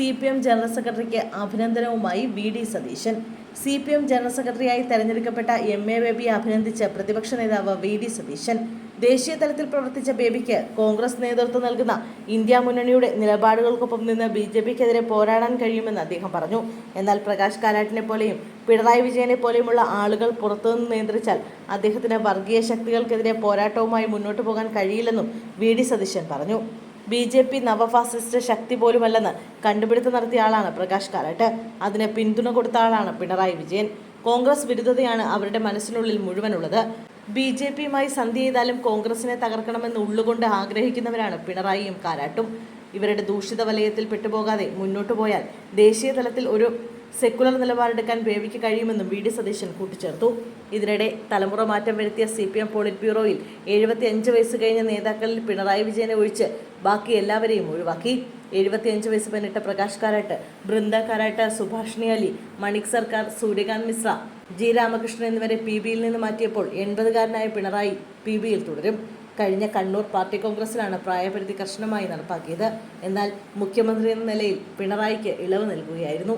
C P M general സെക്രട്ടറിക്ക് അഭിനന്ദനവുമായി V D Satheesan. C P M general സെക്രട്ടറിയായി തെരഞ്ഞെടുക്കപ്പെട്ട M A ബേബിയെ അഭിനന്ദിച്ച് പ്രതിപക്ഷ നേതാവ് വി ഡി സതീശൻ. ദേശീയ തലത്തിൽ പ്രവർത്തിച്ച ബേബിക്ക് കോൺഗ്രസ് നേതൃത്വം നൽകുന്ന ഇന്ത്യ മുന്നണിയുടെ നിലപാടുകൾക്കൊപ്പം നിന്ന് ബി ജെ പിക്കെതിരെ പോരാടാൻ കഴിയുമെന്ന് അദ്ദേഹം പറഞ്ഞു. എന്നാൽ പ്രകാശ് കാരാട്ടിനെ പോലെയും പിണറായി വിജയനെ പോലെയുമുള്ള ആളുകൾ പുറത്തുനിന്ന് നിയന്ത്രിച്ചാൽ അദ്ദേഹത്തിന് വർഗീയ ശക്തികൾക്കെതിരെ പോരാട്ടവുമായി മുന്നോട്ടു പോകാൻ കഴിയില്ലെന്നും വി ഡി സതീശൻ പറഞ്ഞു. ബി ജെ പി നവഫാസിസ്റ്റ് ശക്തി പോലുമല്ലെന്ന് കണ്ടുപിടുത്തം നടത്തിയ ആളാണ് പ്രകാശ് കാരാട്ട്. അതിന് പിന്തുണ കൊടുത്ത ആളാണ് പിണറായി വിജയൻ. കോൺഗ്രസ് വിരുദ്ധതയാണ് അവരുടെ മനസ്സിനുള്ളിൽ മുഴുവനുള്ളത്. ബി ജെ പിയുമായി സന്ധി ചെയ്താലും കോൺഗ്രസിനെ തകർക്കണമെന്ന് ഉള്ളുകൊണ്ട് ആഗ്രഹിക്കുന്നവരാണ് പിണറായിയും കാരാട്ടും. ഇവരുടെ ദൂഷിത വലയത്തിൽ പെട്ടുപോകാതെ മുന്നോട്ടു പോയാൽ ദേശീയ തലത്തിൽ ഒരു സെക്കുലർ നിലപാടെടുക്കാൻ ബേബിക്ക് കഴിയുമെന്നും വി ഡി സതീശൻ കൂട്ടിച്ചേർത്തു. ഇതിനിടെ തലമുറ മാറ്റം വരുത്തിയ സി പി എം പോളിറ്റ് ബ്യൂറോയിൽ എഴുപത്തി അഞ്ച് വയസ്സ് കഴിഞ്ഞ നേതാക്കളിൽ പിണറായി വിജയനെ ഒഴിച്ച് ബാക്കി എല്ലാവരെയും ഒഴിവാക്കി. എഴുപത്തിയഞ്ച് വയസ്സ് പിന്നിട്ട പ്രകാശ് കാരാട്ട് ബൃന്ദ കാരാട്ട് സുഭാഷിണി അലി മണിക് സർക്കാർ സൂര്യകാന്ത് മിശ്ര ജി രാമകൃഷ്ണൻ എന്നിവരെ പി ബിയിൽ നിന്ന് മാറ്റിയപ്പോൾ എൺപതുകാരനായ പിണറായി പി ബിയിൽ തുടരും. കഴിഞ്ഞ കണ്ണൂർ പാർട്ടി കോൺഗ്രസിലാണ് പ്രായപരിധി കർശനമായി നടപ്പാക്കിയത്. എന്നാൽ മുഖ്യമന്ത്രി എന്ന നിലയിൽ പിണറായിക്ക് ഇളവ് നൽകുകയായിരുന്നു.